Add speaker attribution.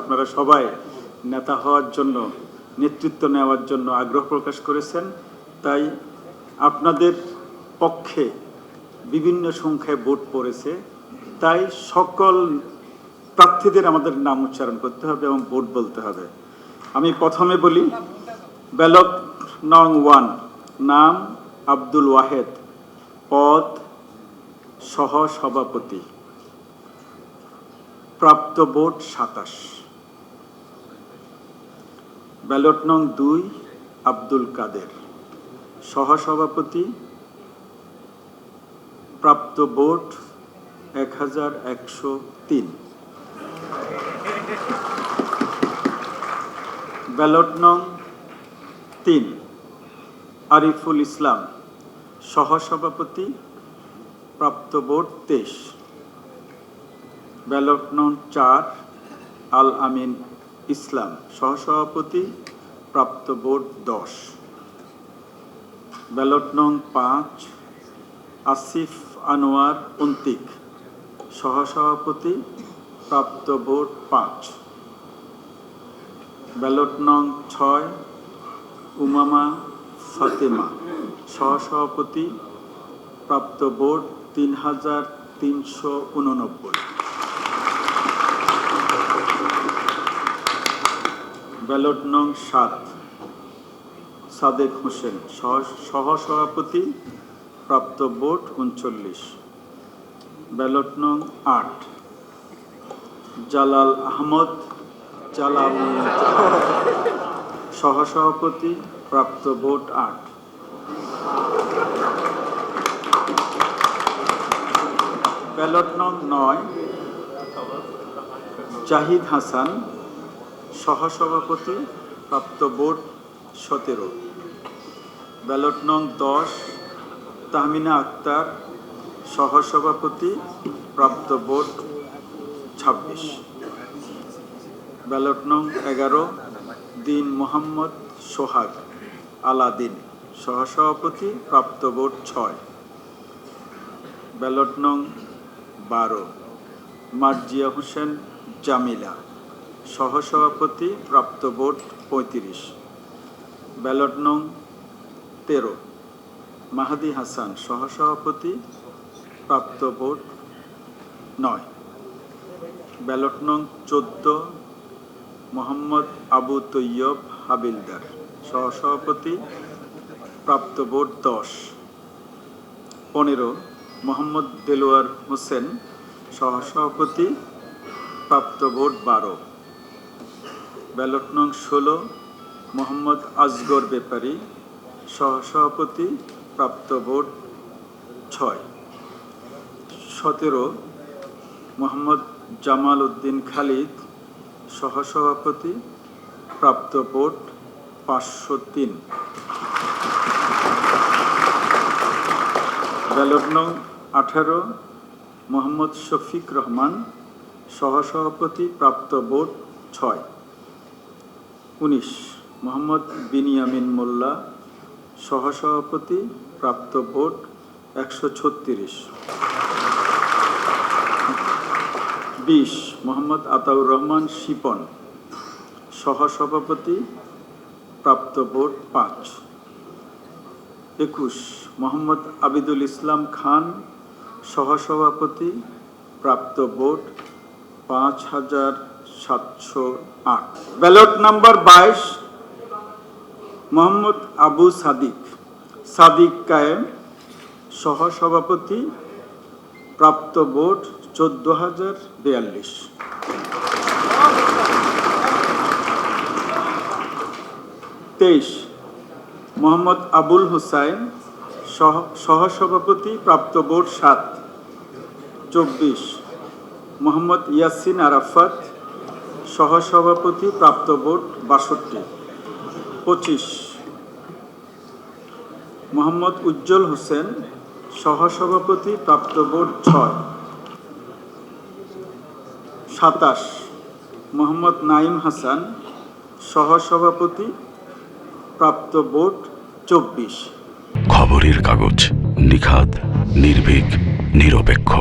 Speaker 1: আপনারা সবাই নেতা হওয়ার জন্য, নেতৃত্ব নেওয়ার জন্য আগ্রহ প্রকাশ করেছেন। তাই আপনাদের পক্ষে বিভিন্ন সংখ্যায় ভোট পড়েছে। তাই সকল প্রার্থীদের আমাদের নাম উচ্চারণ করতে হবে এবং ভোট বলতে হবে। আমি প্রথমে বলি, ব্যালট নং ওয়ান, নাম আব্দুল ওয়াহেদ, পদ সহ সভাপতি প্রাপ্ত ভোট সাতাশ। ব্যালট নং দুই, আব্দুল কাদের। সহসভাপতি, প্রাপ্ত ভোট এক হাজার একশো তিন। ব্যালট নং তিন, আরিফুল ইসলাম। সহসভাপতি, প্রাপ্ত ভোট তেইশ। ব্যালট নং চার, আল আমিন ইসলাম, সহসভাপতি, প্রাপ্ত ভোট দশ। ব্যালট নং পাঁচ, আসিফ আনোয়ার অন্তিক, সহসভাপতি, প্রাপ্ত ভোট পাঁচ। ব্যালট নং ছয়, উমামা ফাতেমা, সহসভাপতি, প্রাপ্ত ভোট তিন হাজার তিনশো উননব্বই। ব্যালট নং সাত। সাদেক হোসেন, সহ- সহসভাপতি, প্রাপ্ত ভোট উনচল্লিশ। ব্যালট নং আট। জালাল আহমদ, জালাল সহসভাপতি, প্রাপ্ত ভোট আট। ব্যালট নং নয়। জাহিদ হাসান সহসভাপতি প্রাপ্ত বোর্ড সতেরো। ব্যালট নং দশ, তাহমিনা আক্তার, সহসভাপতি প্রাপ্ত বোর্ড ছাব্বিশ। ব্যালট নং এগারো, দিন মোহাম্মদ সোহাগ আলাদিন, সহসভাপতি প্রাপ্ত ভোট ছয়। ব্যালট নং বারো, মার্জিয়া হোসেন জামিলা। সহসভাপতি প্রাপ্ত ভোট পঁয়ত্রিশ। ব্যালট নং তেরো। মাহাদি হাসান, সহসভাপতি প্রাপ্ত ভোট নয়। ব্যালট নং চোদ্দ, মোহাম্মদ আবু তৈয়ব হাবিলদার, সহসভাপতি প্রাপ্ত ভোট দশ। পনেরো, মোহাম্মদ দেলোয়ার হোসেন, সহসভাপতি প্রাপ্ত ভোট বারো। ব্যালট নং ষোলো, মোহাম্মদ আজগর ব্যাপারী সহসভাপতি প্রাপ্ত ভোট ছয়। সতেরো, মোহাম্মদ জামাল উদ্দিন খালিদ, সহসভাপতি প্রাপ্ত ভোট পাঁচশো তিন। ব্যালট নং আঠারো, মোহাম্মদ শফিক রহমান, সহসভাপতি প্রাপ্ত ভোট ছয়। উনিশ, মোহাম্মদ বিনিয়ামিন মোল্লা, সহসভাপতি, প্রাপ্ত ভোট একশো ছত্রিশ। বিশ, মোহাম্মদ আতাউর রহমান শিপন, সহসভাপতি, প্রাপ্ত ভোট পাঁচ। একুশ, মোহাম্মদ আবিদুল ইসলাম খান, সহসভাপতি, প্রাপ্ত ভোট পাঁচ হাজার সাতশো আট। ব্যালট নাম্বার বাইশ, মোহাম্মদ আবু সাদিক। সাদিক কায়েম, সহসভাপতি, প্রাপ্ত ভোট চোদ্দ হাজার বিয়াল্লিশ। তেইশ, মোহাম্মদ আবুল হুসাইন, সহ, সহসভাপতি, প্রাপ্ত ভোট সাত। চব্বিশ, মোহাম্মদ ইয়াসিন আরাফাত সহসভাপতি প্রাপ্ত ভোট বাষট্টি। পঁচিশ। মোহাম্মদ উজ্জ্বল হোসেন, সহসভাপতি প্রাপ্ত ভোট ছয়। সাতাশ। মোহাম্মদ নাইম হাসান, সহসভাপতি প্রাপ্ত ভোট চব্বিশ।
Speaker 2: খবরের কাগজ নিখাত নির্ভীক, নিরপেক্ষ।